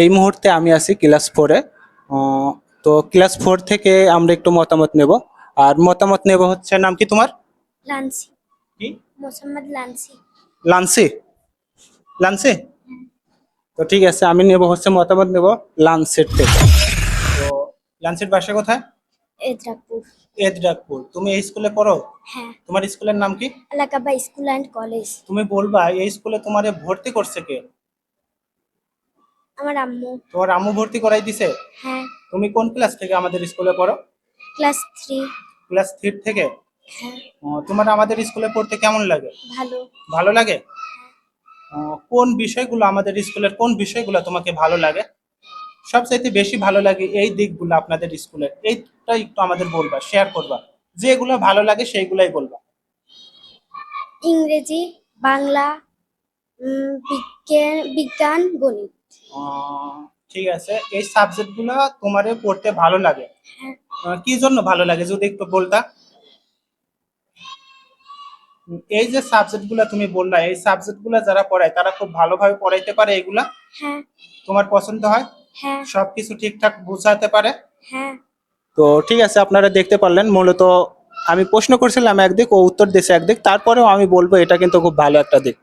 এই মুহূর্তে আমি আছি ক্লাস ফোরে তো ক্লাস ফোর থেকে আমরা একটু মতামত নেব। আর মতামত নেব হচ্ছে নাম কি তোমার? লান্সি। কি? মোসাম্মদ লান্সি। লান্সি? লান্সি? তো ঠিক আছে আমি নেব হচ্ছে মতামত নেব লান্সের থেকে। তো লান্সের বাসা কোথায়? এদ্রাকপুর এদরাকপুর তুমি এই স্কুলে পড়ো? হ্যাঁ। তোমার স্কুলের নাম কি? এলাকাবা স্কুল অ্যান্ড কলেজ। তুমি বলবা এই স্কুলে তোমারে ভর্তি করছে কে? আমার আম্মু। তোমার আম্মু ভর্তি করাই দিছে? হ্যাঁ। তুমি কোন ক্লাস থেকে আমাদের স্কুলে পড়ো? ক্লাস থ্রি ক্লাস থ্রি থেকে? হ্যাঁ। তোমার আমাদের স্কুলে পড়তে কেমন লাগে? ভালো। ভালো লাগে? কোন বিষয়গুলো আমাদের স্কুলের কোন বিষয়গুলো তোমাকে ভালো লাগে? সবচাইতে বেশি ভালো লাগে এই দিকগুলো আপনাদের স্কুলের এইটা একটু আমাদের বলবা শেয়ার করবা। যেগুলো ভালো লাগে সেইগুলাই বলবা। ইংরেজি বাংলা বিজ্ঞান বিজ্ঞান গণিত। ঠিক আছে। এই সাবজেক্টগুলো তোমারে পড়তে ভালো লাগে? হ্যাঁ। কি জন্য ভালো লাগে? যদি একটু বলতা। এই যে সাবজেক্টগুলো তুমি বললা এই সাবজেক্টগুলো যারা পড়ায় তারা খুব ভালোভাবে পড়াইতে পারে এগুলা? হ্যাঁ। তোমার পছন্দ হয়? হ্যাঁ। সবকিছু ঠিকঠাক বোঝাতে পারে? হ্যাঁ। তো ঠিক আছে আপনারা দেখতে পারলেন। মূলত আমি প্রশ্ন করছিলাম একদিক ও উত্তর দিয়েছে একদিক। তারপরেও আমি বলব এটা কিন্তু খুব ভালো একটা দিক।